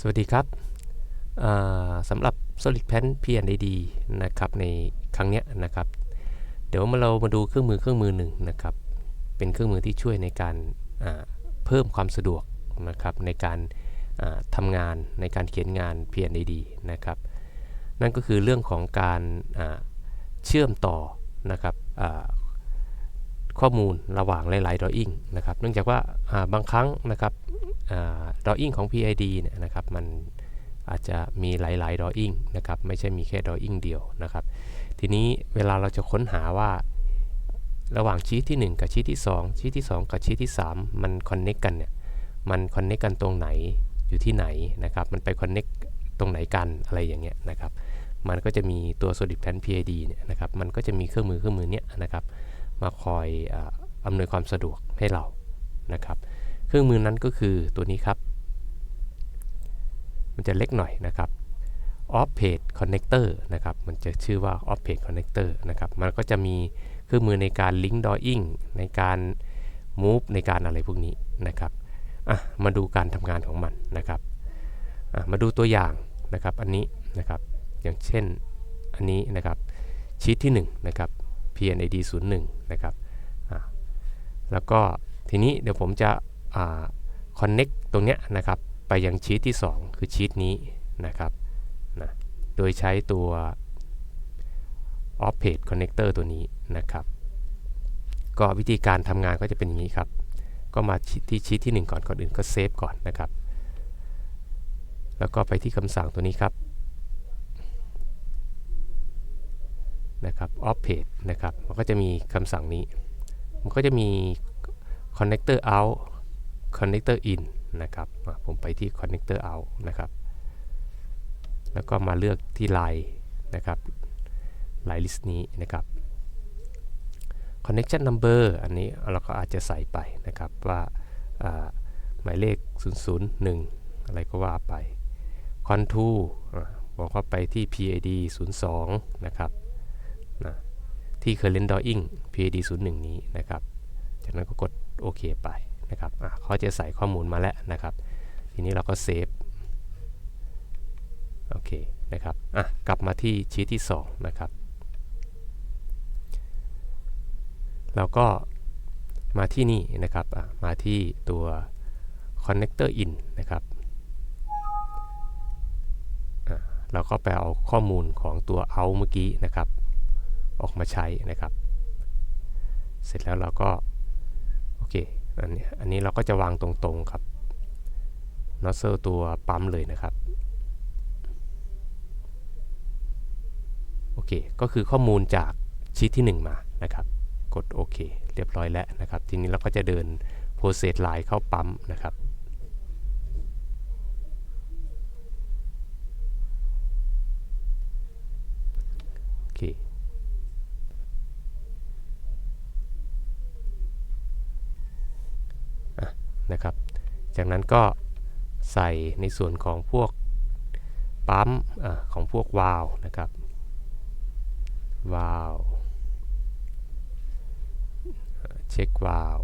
สวัสดีครับสำหรับ Solid Pen P&AD นะครับในครั้งเนี้ยนะครับ เดี๋ยวมาเรามาดูเครื่องมือเครื่องมือหนึ่งนะครับ เป็นเครื่องมือที่ช่วยในการเพิ่มความสะดวกนะครับในการทำงานในการเขียนงาน P&AD นะครับ นั่นก็คือเรื่องของการเชื่อมต่อนะครับ ข้อมูลระหว่างหลายๆ drawing นะครับ เนื่องจากว่าบางครั้งนะครับดอ w อิงของ PID เนี่ยนะครับมันอาจจะมีหลายๆ drawing นะครับไม่ใช่มีแค่ drawing เดียวนะครับ ทีนี้เวลาเราจะค้นหาว่าระหว่างชีตที่ 1 กับชีตที่ 2 ชีตที่ 2 กับชีตที่ 3 มันคอนเน็กกันเนี่ยมันคอนเน็กกันตรงไหนอยู่ที่ไหนนะครับ มันไปคอนเน็กตรงไหนกันอะไรอย่างเงี้ยนะครับ มันก็จะมีตัว solid plan PID เนี่ยนะครับ มันก็จะมีเครื่องมือเครื่องมือเนี้ยนะครับ มาคอยอาอำนวยความสะดวกให้เรานะครับ เครื่องมือนั้นก็คือตัวนี้ครับ มันจะเล็กหน่อยนะครับ off page connector นะครับ มันจะชื่อว่า off page connector นะครับ มันก็จะมีเครื่องมือในการ link drawing ในการ move ในการอะไรพวกนี้นะครับมาดูการทำงานของมันนะครับมาดูตัวอย่างนะครับ อันนี้นะครับ อย่างเช่นอันนี้นะครับชีตที่1นะครับ PNAD 01นะครับแล้วก็ทีนี้เดี๋ยวผมจะคอนเน็กตรงเนี้ยนะครับไปยังชีตที่ 2 คือชีตนี้นะครับนะโดยใช้ตัว off page connector ตัวนี้นะครับ ก็วิธีการทำงานก็จะเป็นอย่างนี้ครับ ก็มาที่ชีตที่ 1 ก่อนก่อนอื่นก็เซฟก่อนนะครับ แล้วก็ไปที่คำสั่งตัวนี้ครับนะครับ off page นะครับ มันก็จะมีคำสั่งนี้ มันก็จะมี connector out connector in นะครับผมไปที่ connector out นะครับ แล้วก็มาเลือกที่ line นะครับ line list นี้นะครับ connection number อันนี้เราก็อาจจะใส่ไปนะครับว่าหมายเลข 001 อะไรก็ว่าไป contour บอกว่าไปที่ PID 02 นะครับ ที่ current drawing PID 01นี้นะครับ จากนั้นก็กดโอเคไปนะครับเขาจะใส่ข้อมูลมาแล้วนะครับ ทีนี้เราก็เซฟโอเคนะครับอะกลับมาที่ชีตที่ 2 นะครับเราก็มาที่นี่นะครับมาที่ตัว connector in นะครับเราก็ไปเอาข้อมูลของตัว out เมื่อกี้นะครับ ออกมาใช้นะครับ เสร็จแล้วเราก็โอเคอันนี้อันนี้เราก็จะวางตรงๆครับนอสเซลตัวปั๊มเลยนะครับโอเค ก็คือข้อมูลจากชีตที่ 1 มานะครับ กดโอเค เรียบร้อยแล้วนะครับ ทีนี้เราก็จะเดินโปรเซสไลน์เข้าปั๊มนะครับ โอเคนะครับ จากนั้นก็ใส่ในส่วนของพวกปั๊มอของพวกวาลนะครับวาลเช็ควาล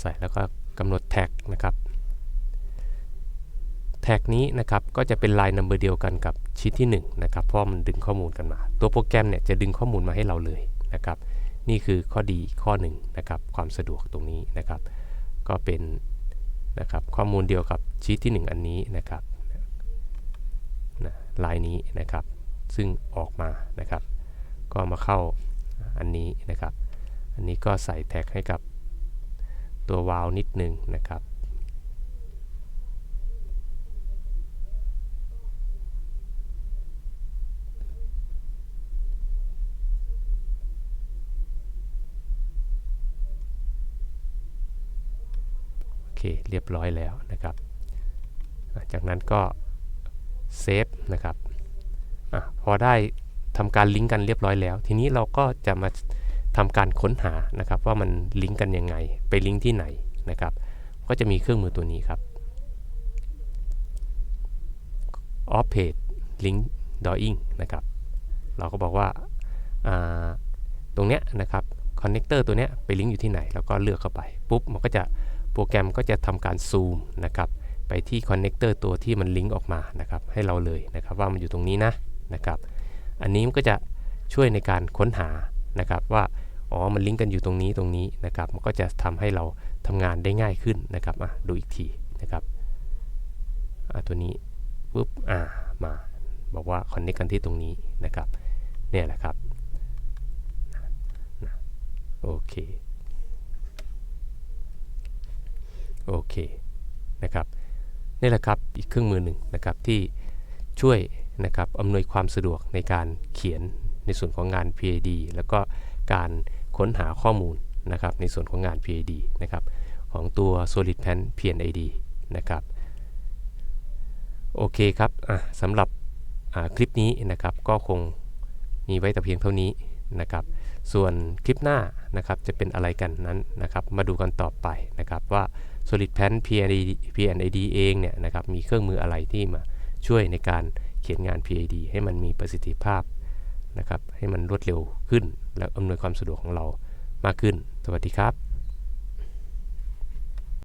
ใส่แล้วก็กำหนดแท็กนะครับแท็กนี้นะครับก็จะเป็นลายนัมเบอร์เดียวกันกับชีตที่1นะครับเพราะมันดึงข้อมูลกันมา ตัวโปรแกรมเนี่ยจะดึงข้อมูลมาให้เราเลยนะครับ นี่คือข้อดีข้อหนึ่งนะครับความสะดวกตรงนี้นะครับ ก็เป็นนะครับข้อมูลเดียวกับชีทที่ 1 อันนี้นะครับนะลายนี้นะครับ ซึ่งออกมานะครับ ก็มาเข้าอันนี้นะครับ อันนี้ก็ใส่แท็กให้กับตัววาลนิดนึงนะครับ เคเรียบร้อยแล้วนะครับ จากนั้นก็เซฟนะครับอพอได้ทำการลิงก์กันเรียบร้อยแล้ว ทีนี้เราก็จะมาทำการค้นหานะครับ ว่ามันลิงก์กันยังไง ไปลิงก์ที่ไหนนะครับ ก็จะมีเครื่องมือตัวนี้ครับ off page link drawing นะครับ เราก็บอกว่าตรงเนี้ยนะครับคอนเนคเตอร์ตัวเนี้ยไปลิงก์อยู่ที่ไหน แล้วก็เลือกเข้าไป ปุ๊บ มันก็จะ โปรแกรมก็จะทำการซูมนะครับไปที่คอนเน c เตอร์ตัวที่มันลิงก์ออกมานะครับให้เราเลยนะครับว่ามันอยู่ตรงนี้นะนะครับอันนี้มันก็จะช่วยในการค้นหานะครับว่าอ๋อมันลิงก์กันอยู่ตรงนี้ตรงนี้นะครับมันก็จะทำให้เราทำงานได้ง่ายขึ้นนะครับอะดูอีกทีนะครับอะตัวนี้ปุ๊บอ่ามาบอกว่าคอนเน c กกันที่ตรงนี้นะครับเนี่ยแหละครับโอเค โอเคนะครับนี่แหละครับอีกเครื่องมือหนึ่งนะครับที่ช่วยนะครับอำนวยความสะดวกในการเขียนในส่วนของงาน PID แล้วก็การค้นหาข้อมูลนะครับในส่วนของงาน PID นะครับของตัว Solid Pen PNID นะครับโอเคครับสำหรับคลิปนี้นะครับก็คงมีไว้แต่เพียงเท่านี้นะครับส่วนคลิปหน้านะครับจะเป็นอะไรกันนั้นนะครับมาดูกันต่อไปนะครับว่า Solid Pen PNID, PNID เองเนี่ยนะครับมีเครื่องมืออะไรที่มาช่วยในการเขียนงาน PID ให้มันมีประสิทธิภาพนะครับให้มันรวดเร็วขึ้น และอำนวยความสะดวกของเรามากขึ้น สวัสดีครับ